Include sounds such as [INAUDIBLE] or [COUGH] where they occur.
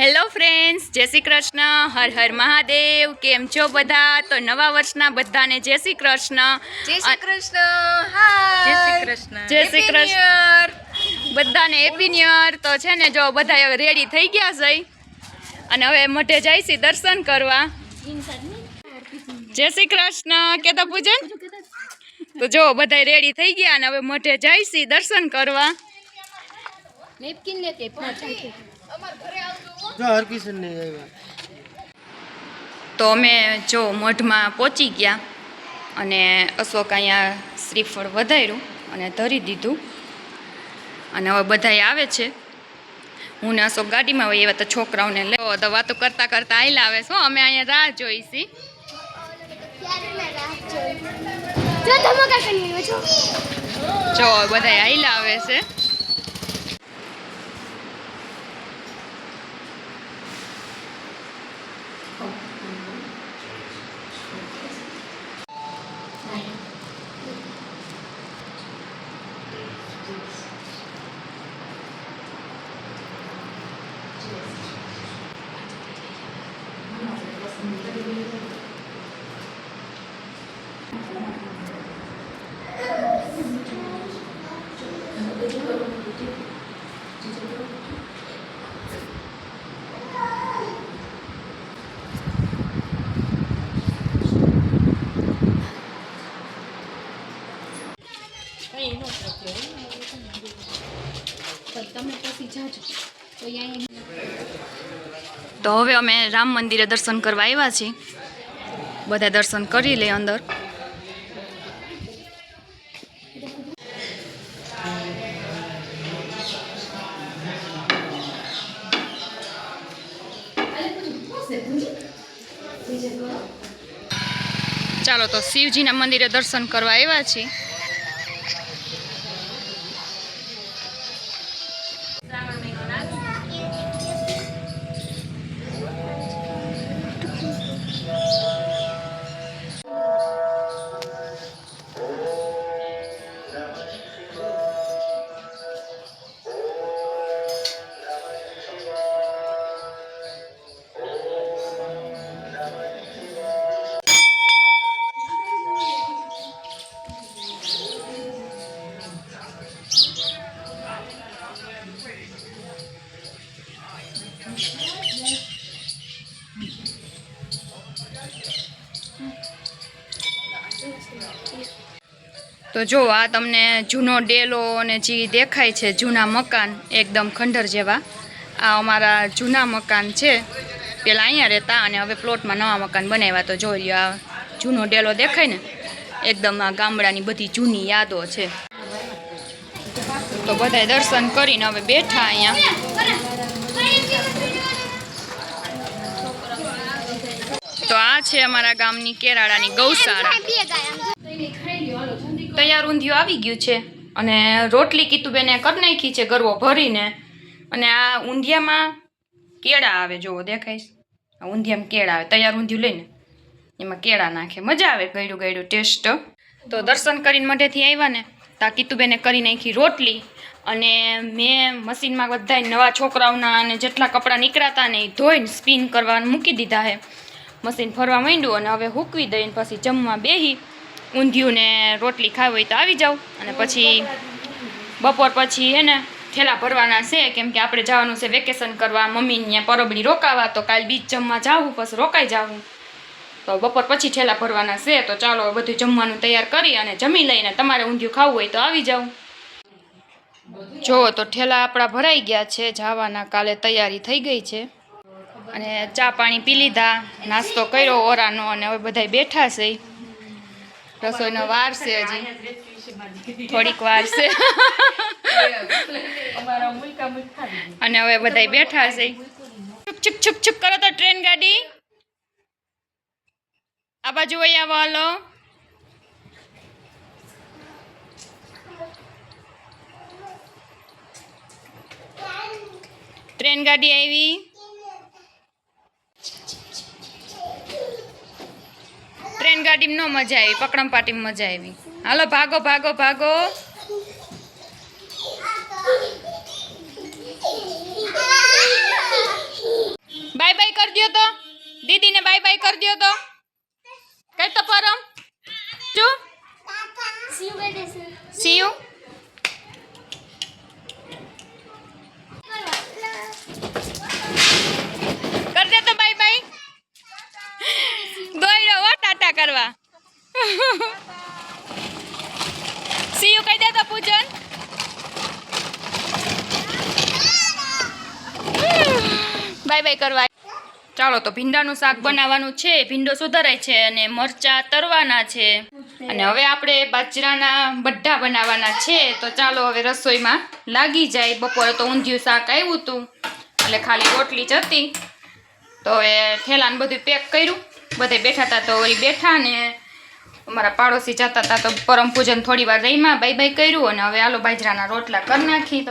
Hello friends જય શ્રી કૃષ્ણ હર હર મહાદેવ કેમ છો બધા? તો નવા વર્ષના બધાને જય શ્રી કૃષ્ણ. જય શ્રી કૃષ્ણ જય શ્રી કૃષ્ણ. જય શ્રી કૃષ્ણ. બધાને હેપી ન્યુ યર તો છે ને જો બધા હવે રેડી થઈ ગયા છે. અને હવે મઢે જાય છે દર્શન કરવા. જય શ્રી કૃષ્ણ. કેતા પૂજન? તો જો બધા રેડી થઈ ગયા અને હવે મઢે જાય છે દર્શન કરવા. નેપકિન લેતે જો હરકિશન નહીં આવ્યા. તો અમે જો મઢમાં પહોંચી ગયા અને અશોક અહીંયા શ્રીફળ વધાર્યું અને ધરી દીધું. અને હવે બધાય આવે છે. હું ને અશોક ગાડીમાં હોય એવા તો છોકરાઓને લે. તો વાતો કરતા કરતા આયલા આવે છો અમે અહીંયા રાહ જોઈ છી. જો બધા આયલા આવે છે. તમે તો તો હવે અમે રામ મંદિરે દર્શન કરવા આવ્યા છીએ. બધા દર્શન કરી લે અંદર. ચાલો તો શિવજીના મંદિરે દર્શન કરવા આવ્યા છીએ. તો જો આ તમને જૂનો ડેલો અને જે દેખાય છે જૂના મકાન, એકદમ ખંડર જેવા, આ અમારા જૂના મકાન છે. પેલા અહીંયા રહેતા અને હવે પ્લોટમાં નવા મકાન બનાવ્યા. તો જોઈ લ્યો, આ જૂનો ડેલો દેખાય ને, એકદમ આ ગામડાની બધી જૂની યાદો છે. તો બધાય દર્શન કરીને હવે બેઠા અહીંયા. તો આ છે અમારા ગામની કેરાળાની ગૌશાળા. તૈયાર ઊંધિયું આવી ગયું છે. અને રોટલી કીતુબેને કરી નાખી છે ગરવો ભરીને. અને આ ઊંધિયામાં કેળા આવે, જોવો દેખાઈશ આ ઊંધિયામાં કેળા આવે, તૈયાર ઊંધિયું લઈને. એમાં કેળા નાખે. મજા આવે, ગળ્યું ગળ્યું ટેસ્ટ. તો દર્શન કરીને મઢેથી આવ્યા ને, તા કીતુબેને કરી નાખી રોટલી. અને મેં મશીનમાં બધા નવા છોકરાઓના અને જેટલા કપડાં નીકળાતા ને એ ધોઈને સ્પિન કરવા મૂકી દીધા હે. મશીન ફરવા માંડ્યું અને હવે હૂકવી દઈને પછી જમવા બેહી. ઊંધિયું ને રોટલી ખાવી હોય તો આવી જાવ અને પછી બપોર પછી હે ને થેલા ભરવાના છે, કેમ કે આપણે જવાનું છે વેકેશન કરવા, મમ્મીને પરબડી રોકાવા, તો કાલ બીજ જમવા જાવું, પછી રોકાઈ જાવું. તો બપોર પછી ઠેલા ભરવાના છે, તો ચાલો બધું જમવાનું તૈયાર કરી અને જમી લઈને તમારે ઊંધિયું ખાવું હોય તો આવી જુઓ. તો ઠેલા આપણા ભરાઈ ગયા છે, જવાના કાલે તૈયારી થઈ ગઈ છે. અને ચા પાણી પી લીધા, નાસ્તો કર્યો, ઓરાનો, અને હવે બધા બેઠા છે. રસોઈનો વાર છે હજી. થોડીક વાર છે. [LAUGHS] અને હવે બધા બેઠા છે. છુક છુક છુક છુક કરો તો ટ્રેન ગાડી. આ બાજુ વહી આવો હાલો. ટ્રેન ગાડી આવી. પાટીમ ન મજા આવી પકડમ પાટી મજા આવી. હાલો ભાગો ભાગો ભાગો. બાય બાય કરી દો તો. દીદીને બાય બાય કરી દો તો. કઈ તો પરમ? શું? સી યુ બાય બાય કરવા. ચાલો તો ભીંડાનું શાક બનાવવાનું છે. ભીંડો સુધારાય છે અને મરચાં તરવાના છે. અને હવે આપણે બાજરાના બધા બનાવવાના છે. તો ચાલો હવે રસોઈમાં લાગી જાય. બપોરે તો ઊંધિયું શાક આવ્યું હતું. એટલે ખાલી રોટલી જ હતી. તો હવે થેલાને બધું પેક કર્યું. બધે બેઠા હતા તો વળી બેઠા ને અમારા પાડોશી જતા હતા તો પરમ પૂજન થોડી વાર રહીમાં. બાય બાય કર્યું અને હવે આલો બાજરાના રોટલા કરી નાખી. તો